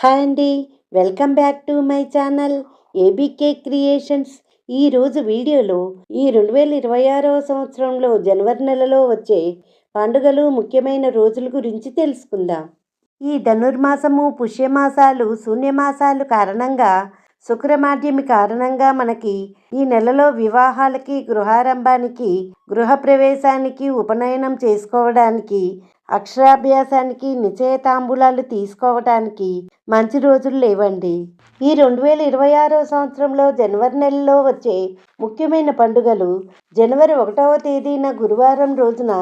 Hi అండి welcome back to my channel ABK creations. ఈ రోజు వీడియోలో ఈ రెండు వేల ఇరవై ఆరవ సంవత్సరంలో జనవరి నెలలో వచ్చే పండుగలు ముఖ్యమైన రోజుల గురించి తెలుసుకుందాం. ఈ ధనుర్మాసము పుష్యమాసాలు శూన్యమాసాలు కారణంగా శుక్రమాధ్యమి కారణంగా మనకి ఈ నెలలో వివాహాలకి గృహారంభానికి గృహప్రవేశానికి ఉపనయనం చేసుకోవడానికి అక్షరాభ్యాసానికి నిశ్చయతాంబూలాలు తీసుకోవటానికి మంచి రోజులు లేవండి. ఈ రెండు వేల ఇరవై ఆరో సంవత్సరంలో జనవరి నెలలో వచ్చే ముఖ్యమైన పండుగలు జనవరి ఒకటవ తేదీన గురువారం రోజున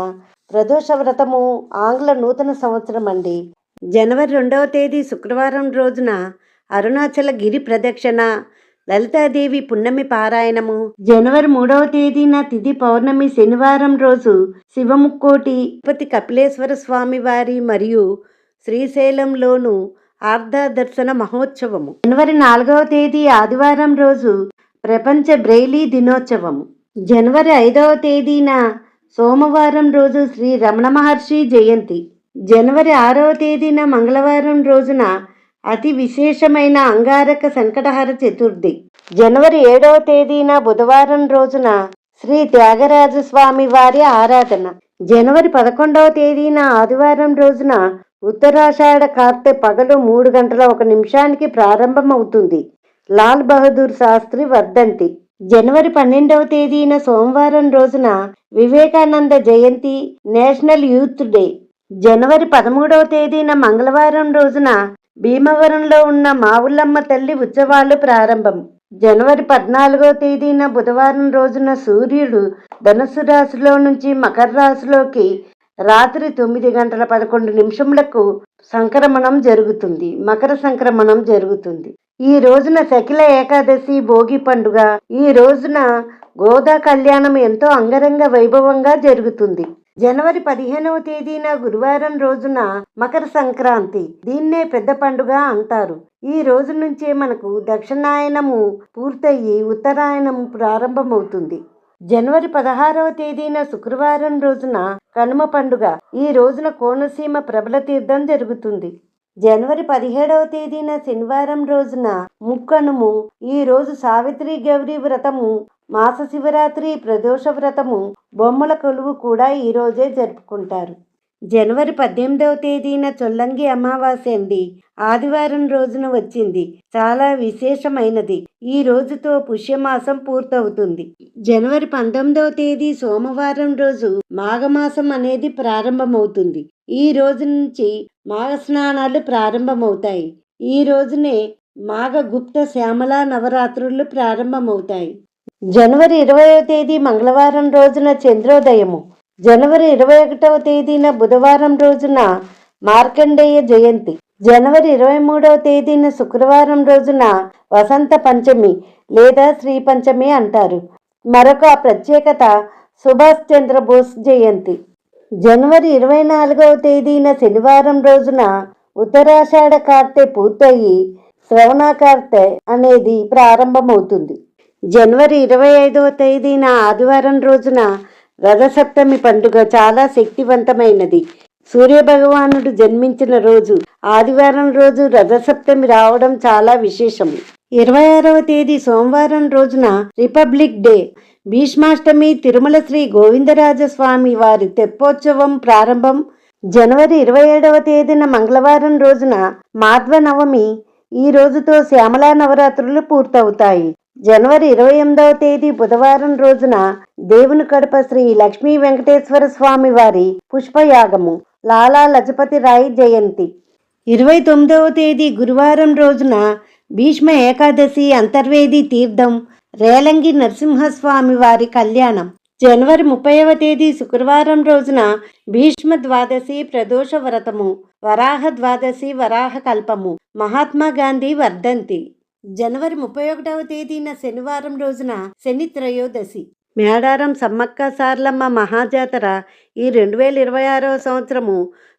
ప్రదోష వ్రతము ఆంగ్ల నూతన సంవత్సరం అండి. జనవరి రెండవ తేదీ శుక్రవారం రోజున అరుణాచల గిరి ప్రదక్షిణ లలితాదేవి పున్నమి పారాయణము. జనవరి మూడవ తేదీన తిథి పౌర్ణమి శనివారం రోజు శివముక్కోటి తిరుపతి కపిలేశ్వర స్వామి వారి మరియు శ్రీశైలంలోను ఆర్ధ దర్శన మహోత్సవము. జనవరి నాలుగవ తేదీ ఆదివారం రోజు ప్రపంచ బ్రెయిలీ దినోత్సవము. జనవరి ఐదవ తేదీన సోమవారం రోజు శ్రీ రమణ మహర్షి జయంతి. జనవరి ఆరవ తేదీన మంగళవారం రోజున అతి విశేషమైన అంగారక సంకటహర చతుర్థి. జనవరి ఏడవ తేదీన బుధవారం రోజున శ్రీ త్యాగరాజ స్వామి వారి ఆరాధన. జనవరి పదకొండవ తేదీన ఆదివారం రోజున ఉత్తరాషాఢ కార్తె పగలు మూడు గంటల ఒక నిమిషానికి ప్రారంభమవుతుంది. లాల్ బహదూర్ శాస్త్రి వర్ధంతి. జనవరి పన్నెండవ తేదీన సోమవారం రోజున వివేకానంద జయంతి నేషనల్ యూత్ డే. జనవరి పదమూడవ తేదీన మంగళవారం రోజున భీమవరంలో ఉన్న మావుళ్ళమ్మ తల్లి ఉత్సవాలు ప్రారంభం. జనవరి పద్నాలుగో తేదీన బుధవారం రోజున సూర్యుడు ధనుసు రాశిలో నుంచి మకర రాశిలోకి రాత్రి తొమ్మిది గంటల పదకొండు నిమిషములకు సంక్రమణం జరుగుతుంది. మకర సంక్రమణం జరుగుతుంది. ఈ రోజున శకిల ఏకాదశి భోగి పండుగ ఈ రోజున గోదా కళ్యాణం ఎంతో అంగరంగ వైభవంగా జరుగుతుంది. జనవరి పదిహేనవ తేదీన గురువారం రోజున మకర సంక్రాంతి. దీన్నే పెద్ద పండుగ అంటారు. ఈ రోజు నుంచే మనకు దక్షిణాయనము పూర్తయి ఉత్తరాయణము ప్రారంభమవుతుంది. జనవరి పదహారవ తేదీన శుక్రవారం రోజున కనుమ పండుగ. ఈ రోజున కోనసీమ ప్రబల తీర్థం జరుగుతుంది. జనవరి పదిహేడవ తేదీన శనివారం రోజున ముక్కనుము. ఈ రోజు సావిత్రి గౌరీ వ్రతము మాస శివరాత్రి ప్రదోష వ్రతము బొమ్మల కొలువు కూడా ఈ రోజే జరుపుకుంటారు. జనవరి పద్దెనిమిదవ తేదీన చొల్లంగి అమావాస్య అండి. ఆదివారం రోజున వచ్చింది. చాలా విశేషమైనది. ఈ రోజుతో పుష్యమాసం పూర్తవుతుంది. జనవరి పంతొమ్మిదవ తేదీ సోమవారం రోజు మాఘమాసం అనేది ప్రారంభమవుతుంది. ఈ రోజు నుంచి మాఘ స్నానాలు ప్రారంభమవుతాయి. ఈ రోజునే మాఘ గుప్త శ్యామల నవరాత్రులు ప్రారంభమవుతాయి. జనవరి ఇరవయో తేదీ మంగళవారం రోజున చంద్రోదయము. జనవరి ఇరవై ఒకటవ తేదీన బుధవారం రోజున మార్కండేయ జయంతి. జనవరి ఇరవై మూడవ తేదీన శుక్రవారం రోజున వసంత పంచమి లేదా శ్రీ పంచమి అంటారు. మరొక ప్రత్యేకత సుభాష్ చంద్రబోస్ జయంతి. జనవరి ఇరవై నాలుగవ తేదీన శనివారం రోజున ఉత్తరాషాఢ కార్తె పూర్తయి శ్రవణ కార్తె అనేది ప్రారంభమవుతుంది. జనవరి ఇరవై ఐదవ తేదీన ఆదివారం రోజున రథసప్తమి పండుగ చాలా శక్తివంతమైనది. సూర్యభగవానుడు జన్మించిన రోజు ఆదివారం రోజు రథసప్తమి రావడం చాలా విశేషం. ఇరవై ఆరవ తేదీ సోమవారం రోజున రిపబ్లిక్ డే భీష్మాష్టమి తిరుమల శ్రీ గోవిందరాజ స్వామి వారి తెప్పోత్సవం ప్రారంభం. జనవరి ఇరవై ఏడవ తేదీన మంగళవారం రోజున మాధ్వ నవమి ఈ రోజుతో శ్యామలా నవరాత్రులు పూర్తవుతాయి. జనవరి ఇరవై ఎనిమిదవ తేదీ బుధవారం రోజున దేవుని కడప శ్రీ లక్ష్మీ వెంకటేశ్వర స్వామి వారి పుష్పయాగము. లాలా లజపతి రాయ్ జయంతి. ఇరవై తొమ్మిదవ తేదీ గురువారం రోజున భీష్మ ఏకాదశి అంతర్వేది తీర్థం రేలంగి నరసింహస్వామి వారి కళ్యాణం. జనవరి ముప్పైవ తేదీ శుక్రవారం రోజున భీష్మ ద్వాదశి ప్రదోష వ్రతము వరాహ ద్వాదశి వరాహ కల్పము మహాత్మా గాంధీ వర్ధంతి. జనవరి ముప్పై ఒకటవ తేదీన శనివారం రోజున శని త్రయోదశి. మేడారం సమ్మక్క సార్లమ్మ మహాజాతర ఈ రెండు వేల ఇరవై ఆరవ సంవత్సరము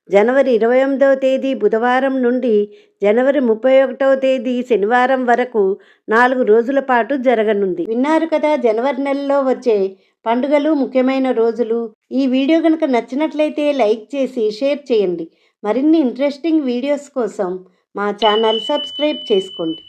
జనవరి ఇరవై ఎనిమిదవ తేదీ బుధవారం నుండి జనవరి ముప్పై ఒకటవ తేదీ శనివారం వరకు నాలుగు రోజుల పాటు జరగనుంది. విన్నారు కదా జనవరి నెలలో వచ్చే పండుగలు ముఖ్యమైన రోజులు. ఈ వీడియో కనుక నచ్చినట్లయితే లైక్ చేసి షేర్ చేయండి. మరిన్ని ఇంట్రెస్టింగ్ వీడియోస్ కోసం మా ఛానల్ సబ్స్క్రైబ్ చేసుకోండి.